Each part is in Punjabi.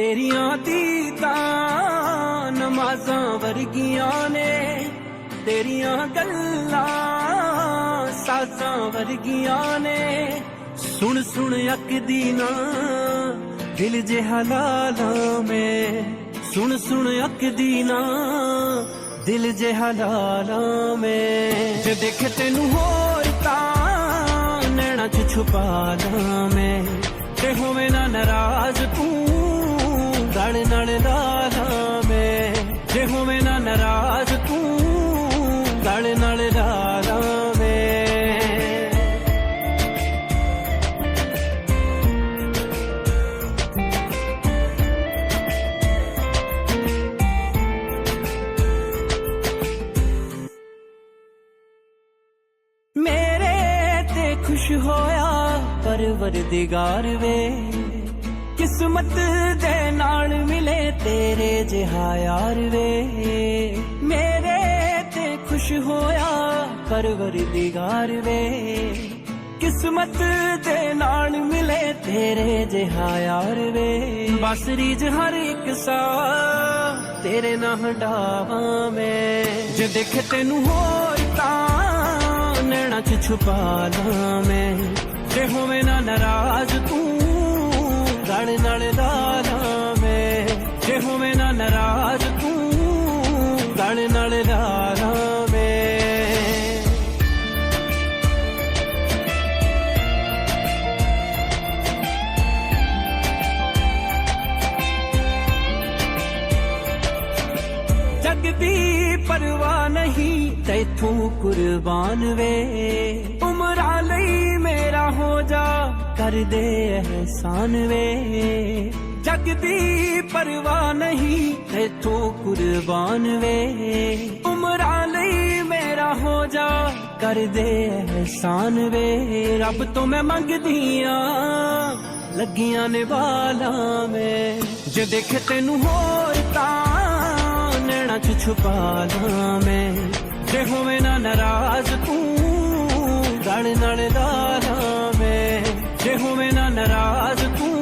ਤੇਰੀਆਂ ਦੀਦਾਂ ਨਮਾਜ਼ਾਂ ਵਰਗੀਆਂ ਨੇ। ਤੇਰੀਆਂ ਗੱਲਾਂ ਸਾਜ਼ਾਂ ਵਰਗੀਆਂ ਨੇ। ਸੁਣ ਸੁਣ ਅੱਕਦੀ ਨਾ, ਦਿਲ ਜਿਹਾ ਲਾਲਾ ਮੈਂ। ਸੁਣ ਸੁਣ ਅੱਕਦੀ ਨਾ, ਦਿਲ ਜੇ ਹਲਾਲਾਂ ਮੈਂ। ਜੇ ਦੇਖੇ ਤੈਨੂੰ ਹੋਰ ਤਾਂ ਨੈਣਾ ਚ ਛੁਪਾ ਲਾਂ ਮੈਂ, ਤੇ ਹੋਵੇ ਨਾ ਨਾਰਾਜ਼ ਤੂੰ ਗਲ ਨਾਲ ਲਾਲਾ ਮੈਂ। ਜੇ ਹੋਵੇ ਨਾ ਨਾਰਾਜ਼ ਤੂੰ ਗਲ ਨਾਲ ਲਾਲਾ ਮੈਂ। ਮੇਰੇ ਤੇ ਖੁਸ਼ ਹੋਇਆ ਪਰਵਰਦਿਗਾਰ ਵੇ। ਕਿਸਮਤ ਦੇ ਨਾਲ ਮਿਲੇ ਤੇਰੇ ਜਿਹਾ ਯਾਰ ਵੇ। ਮੇਰੇ ਤੇ ਖੁਸ਼ ਹੋਇਆ ਪਰਵਰਦਿਗਾਰ ਵੇ। ਕਿਸਮਤ ਦੇ ਨਾਲ ਮਿਲੇ ਤੇਰੇ ਜਿਹਾ ਯਾਰ ਵੇ। ਬਸ ਰੀਜ ਹਰ ਇੱਕ ਸਾ ਤੇਰੇ ਨਾਲ ਹੰਡਾਵਾਂ ਮੈਂ। ਜੇ ਦੇਖ ਤੈਨੂੰ ਹੋਰ ਤਾਂ ਨੈਣਾ ਚ ਛੁਪਾ ਲਾਂ ਮੈਂ। ਜੇ ਹੋਵੇ ਨਾ ਨਾਰਾਜ਼ ਤੂੰ ਗਲ ਨਾਲ ਲਾਲਾ ਮੈਂ ਜੇ ਹੋਵੇ ਨਾ ਨਾਰਾਜ਼ ਤੂੰ ਗਲ ਨਾਲ ਲਾਲਾ ਜਗ ਦੀ ਪਰਵਾਹ ਨਹੀਂ ਤੈਥੋਂ ਕੁਰਬਾਨ ਵੇ। ਉਮਰਾਂ ਲਈ ਮੇਰਾ ਹੋ ਜਾ। ਕਰਦੇ ਅਹਿਸਾਨ ਵੇ। ਜਗ ਦੀ ਪਰਵਾਹ ਨਹੀਂ ਤੈਥੋਂ ਕੁਰਬਾਨ ਵੇ। ਉਮਰਾਂ ਲਈ ਮੇਰਾ ਹੋ ਜਾ ਕਰ ਅਹਿਸਾਨ ਵੇ। ਰੱਬ ਤੋਂ ਮੈਂ ਮੰਗਦੀ ਆ, ਲੱਗੀਆਂ ਨੇ ਵਾਲਾਂ ਮੈਂ ਜੇ ਦੇਖ ਤੈਨੂੰ ਹੋਰ ਤਾਂ ਨੈਣਾ ਚ ਛੁਪਾ ਲਾਂ ਮੈਂ ਜੇ ਹੋਵੇ ਨਾ ਨਾਰਾਜ਼ ਤੂੰ, ਗਲ ਨਾਲ ਦਾ ਜੇ ਹੋਵੇ ਨਾ ਨਾਰਾਜ਼ ਤੂੰ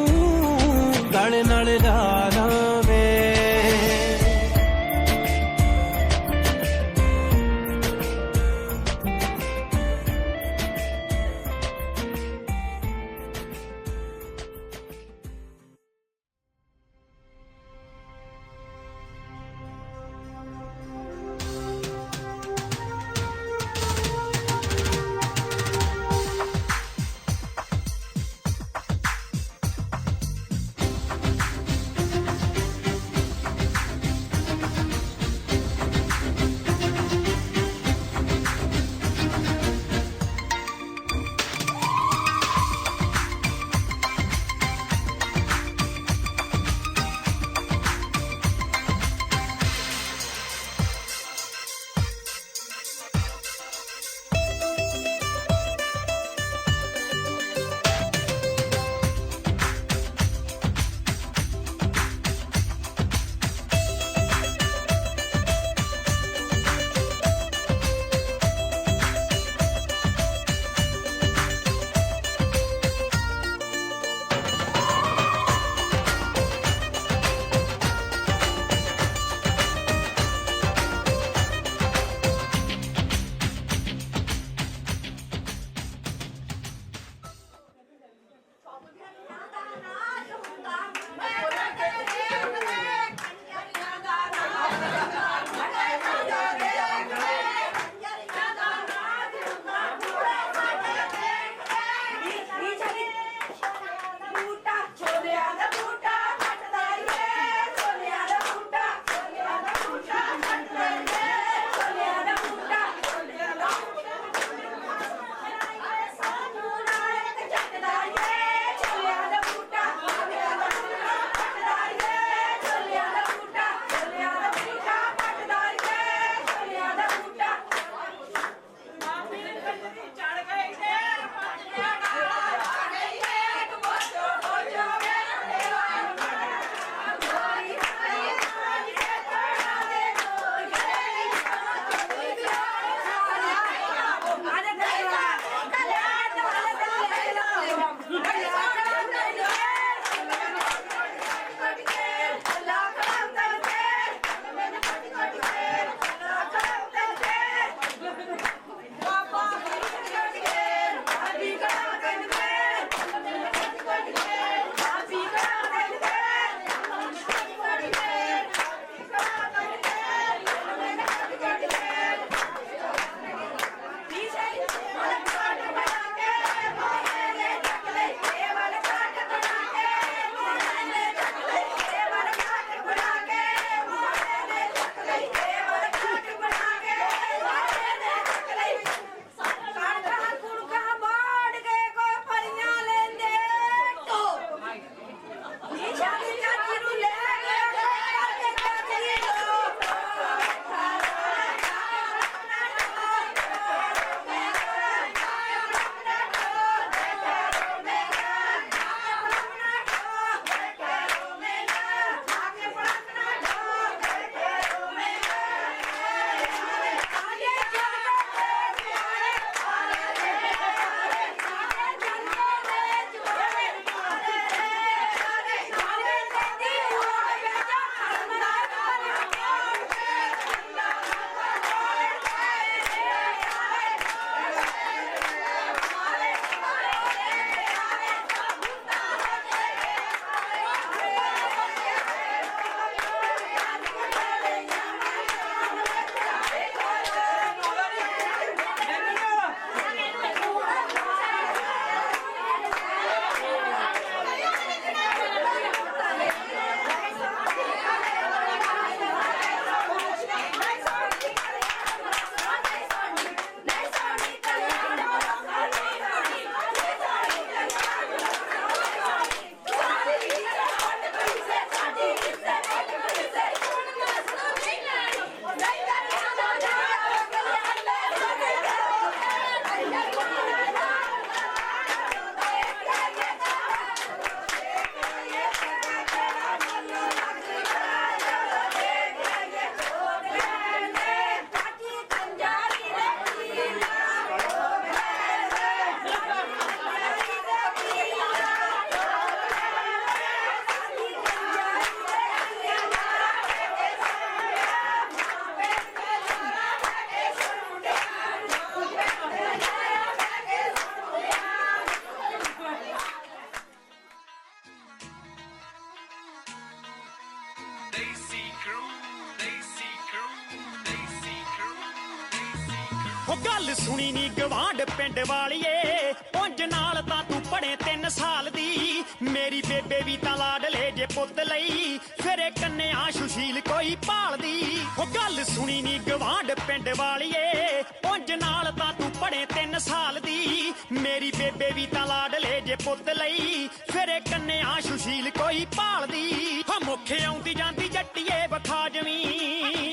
ਕਾਲਜ ਨਾਲ ਤਾਂ ਤੂੰ ਪੜੇ 3 ਸਾਲ ਦੀ। ਮੇਰੀ ਬੇਬੇ ਵੀ ਤਾਂ ਲਾਡਲੇ ਜੇ ਪੁੱਤ ਲਈ। ਫਿਰ ਇਹ ਕੰਨਿਆ ਸੁਸ਼ੀਲ ਕੋਈ ਭਾਲਦੀ। ਉਹ ਗੱਲ ਸੁਣੀ ਨੀ ਗਵਾਂਢ ਪਿੰਡ ਵਾਲੀਏ। ਪੁੰਜ ਨਾਲ ਤਾਂ ਤੂੰ ਪੜੇ 3 ਸਾਲ ਦੀ। ਮੇਰੀ ਬੇਬੇ ਵੀ ਤਾਂ ਲਾਡਲੇ ਜੇ ਪੁੱਤ ਲਈ। ਫਿਰ ਇਹ ਕੰਨਿਆ ਸੁਸ਼ੀਲ ਕੋਈ ਭਾਲਦੀ। ਹ ਮੁੱਖ ਆਉਂਦੀ ਜਾਂਦੀ ਜੱਟੀਏ ਬਖਾਜਵੀਂ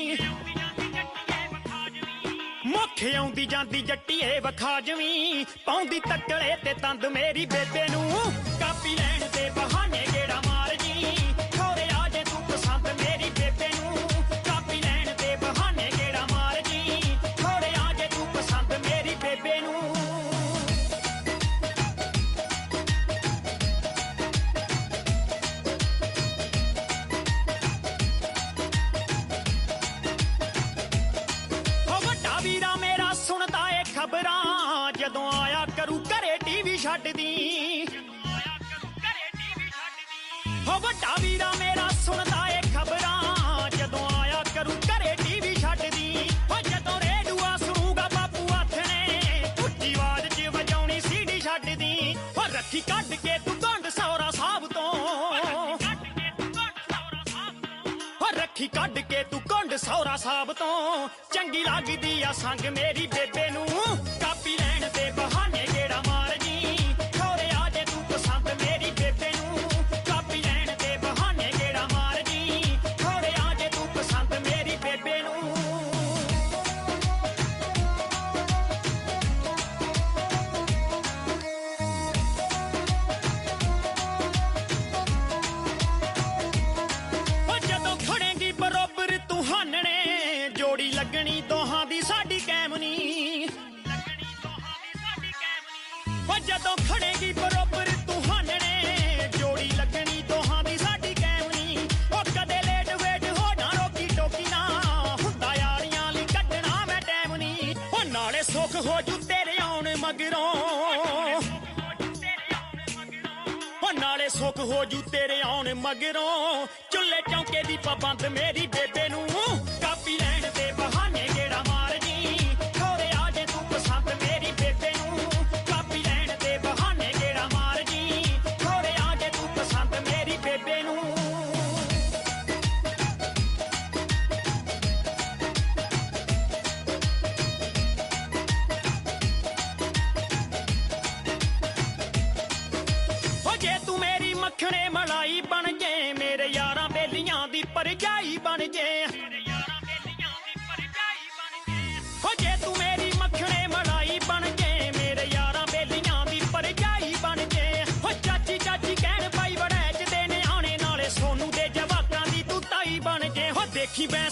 ਖਿਆਉਂਦੀ ਜਾਂਦੀ ਜੱਟੀਏ ਵਖਾਜਵੀਂ ਪਾਉਂਦੀ ਤੱਕਲੇ ਤੇ ਤੰਦ ਮੇਰੀ ਬੇਬੇ ਨੂੰ। ਕਾਪੀ ਲੈਣ ਤੇ ਬਹਾ ਸੌਰਾ ਸਾਹਿਬ ਤੋਂ ਚੰਗੀ ਲੱਗਦੀ ਆ ਸੰਗ ਮੇਰੀ ਬੇਬੇ ਨੂੰ। ਕਾਪੀ ਲੈਣ ਦੇ ਬਹਾਨੇ ਮਗਰੋਂ ਚੁੱਲ੍ਹੇ ਚੌਂਕੇ ਦੀ ਪਾਬੰਦ ਮੇਰੀ ਬੇ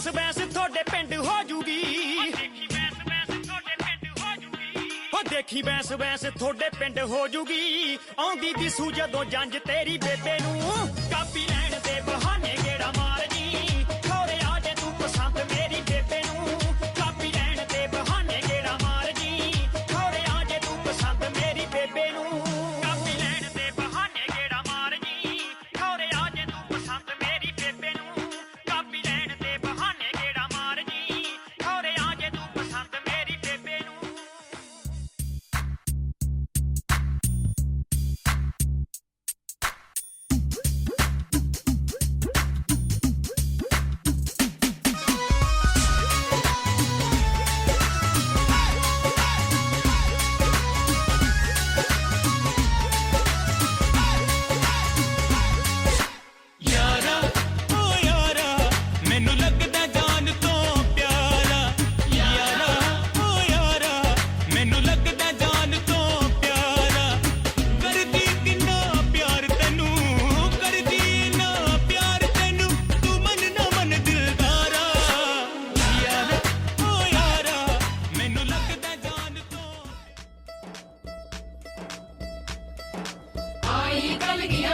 ਬੈਸ ਬੈਸ ਤੁਹਾਡੇ ਪਿੰਡ ਹੋ ਜੂਗੀ। ਦੇਖੀ ਬੈਸ ਬੈਸ ਤੁਹਾਡੇ ਪਿੰਡ ਹੋ ਜੂਗੀ ਉਹ ਦੇਖੀ ਬੈਸ ਬੈਸ ਤੁਹਾਡੇ ਪਿੰਡ ਹੋ ਜੂਗੀ। ਆਉਂਦੀ ਦਿਸੂ ਜਦੋਂ ਜੰਜ ਤੇਰੀ ਬੇਬੇ ਨੂੰ। ਕਾਪੀ ਲੈਣ ਦੇ ਬਹਾਨੇ ਗੇੜਾ ਮਾਰ సాయి కలిగియా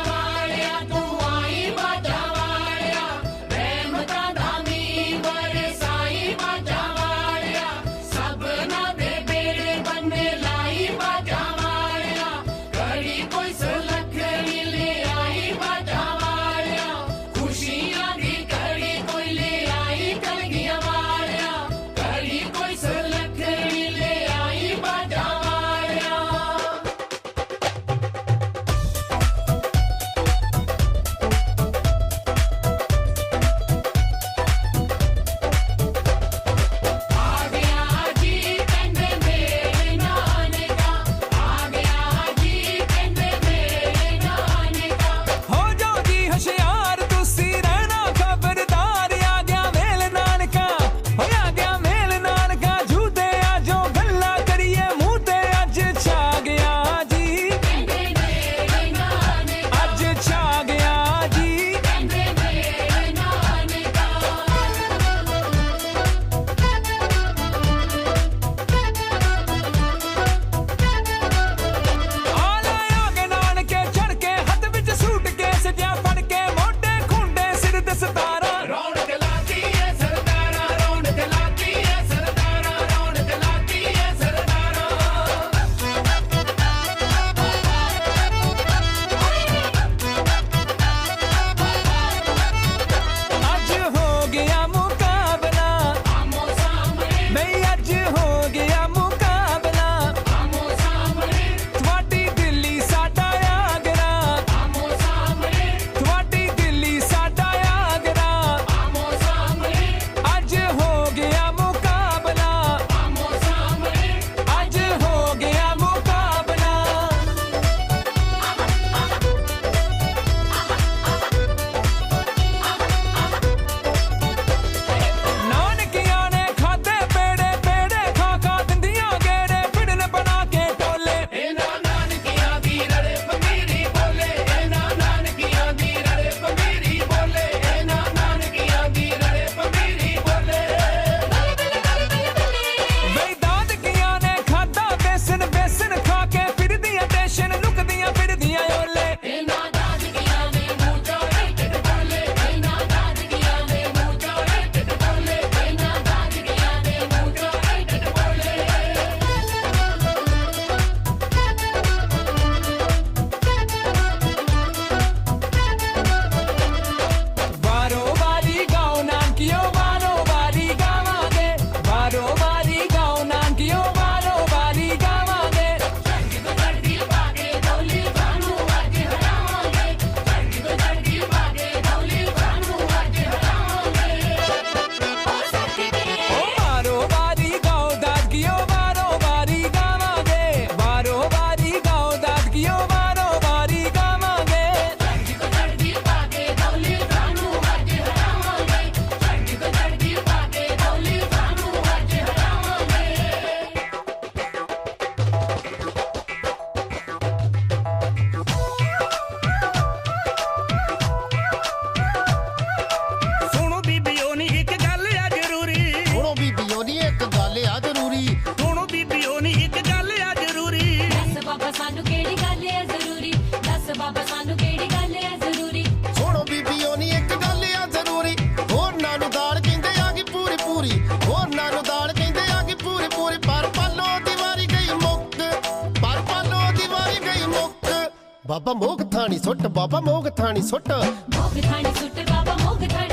ਬਾਬਾ ਮੋਗ ਥਾਣੀ ਸੁੱਟ ਬਾਬਾ ਮੋਗ ਥਾਣੀ ਸੁੱਟ। ਮੋਗ ਥਾਣੀ ਸੁੱਟ ਬਾਬਾ ਮੋਗ ਥਾਣੀ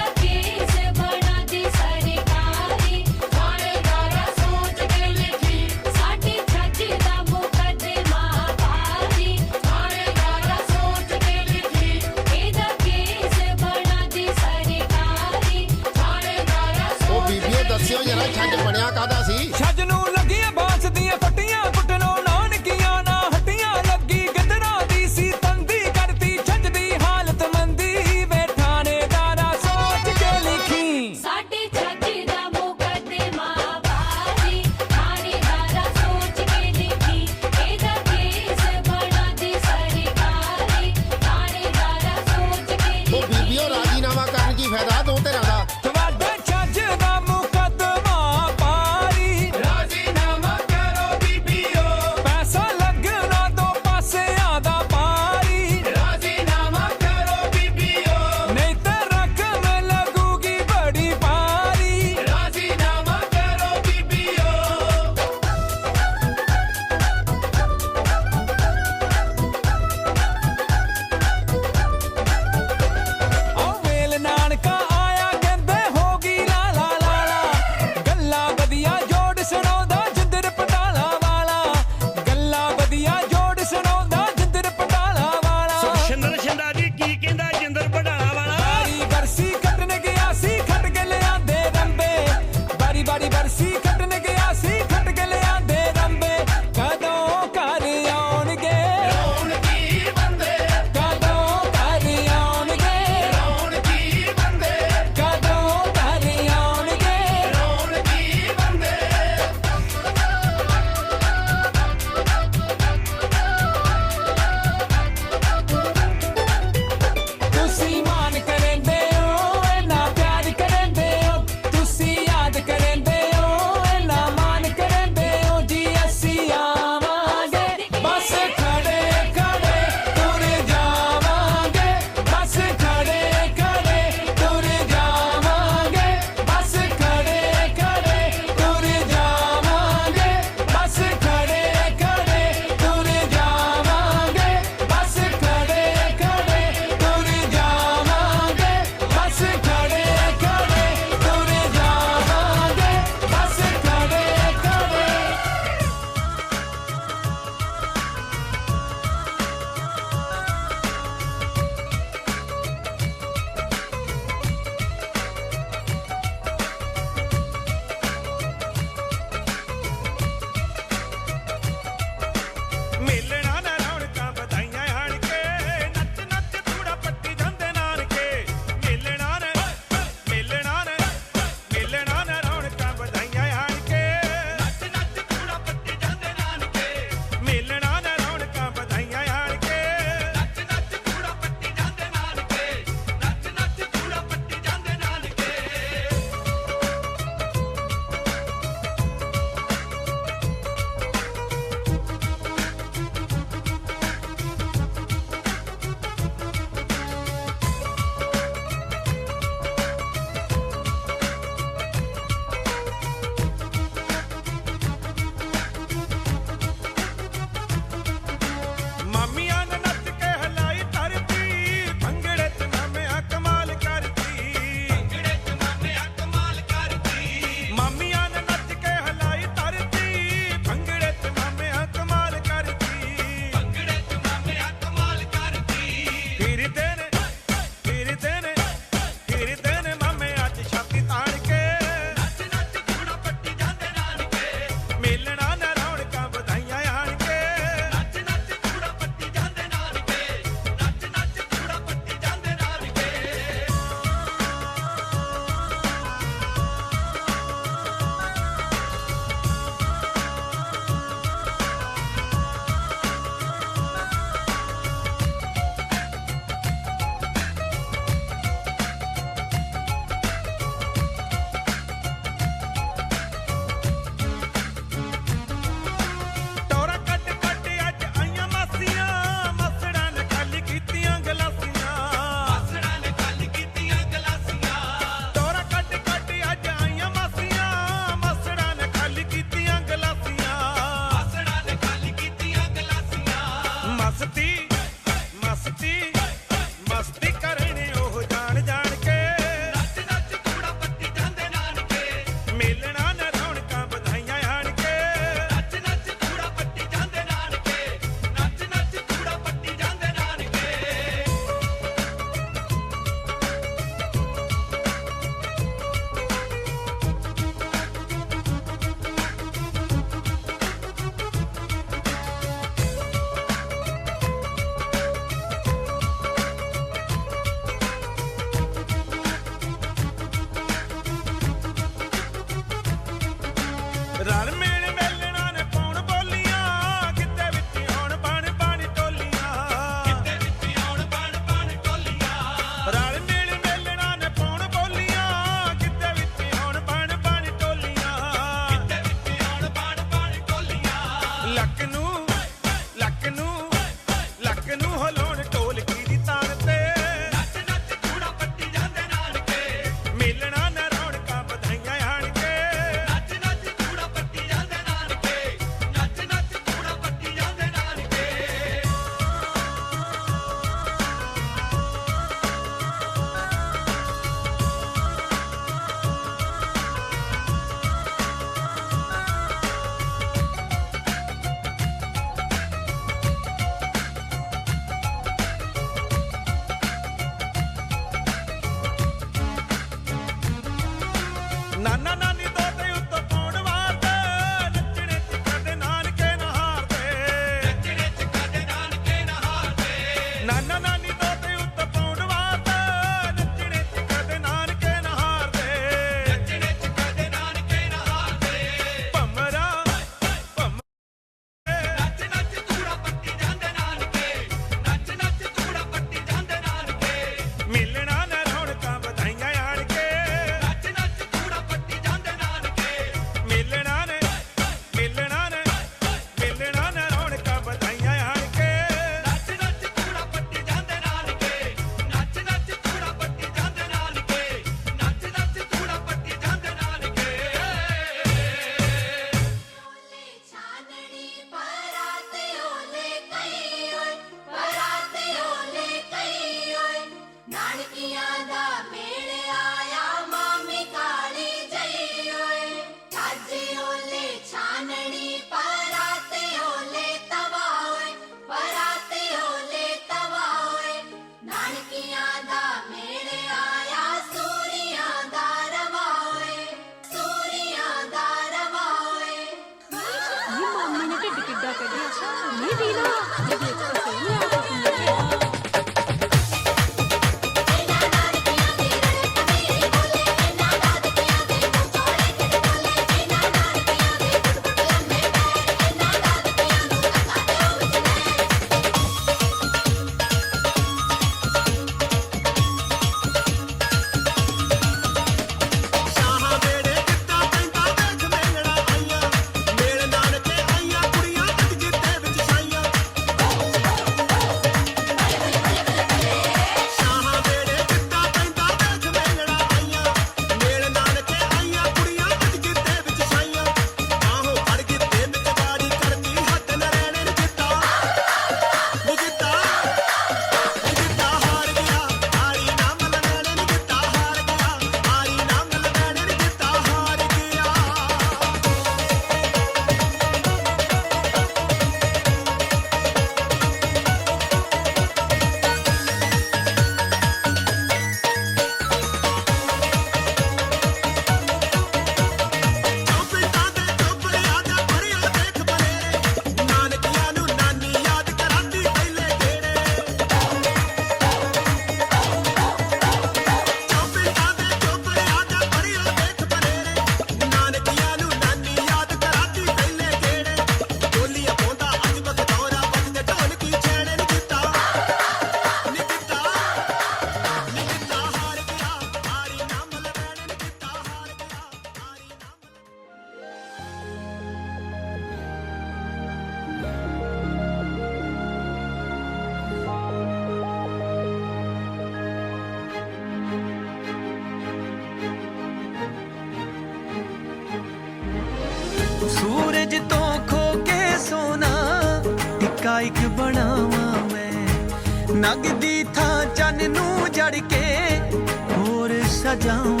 ਹੋਰ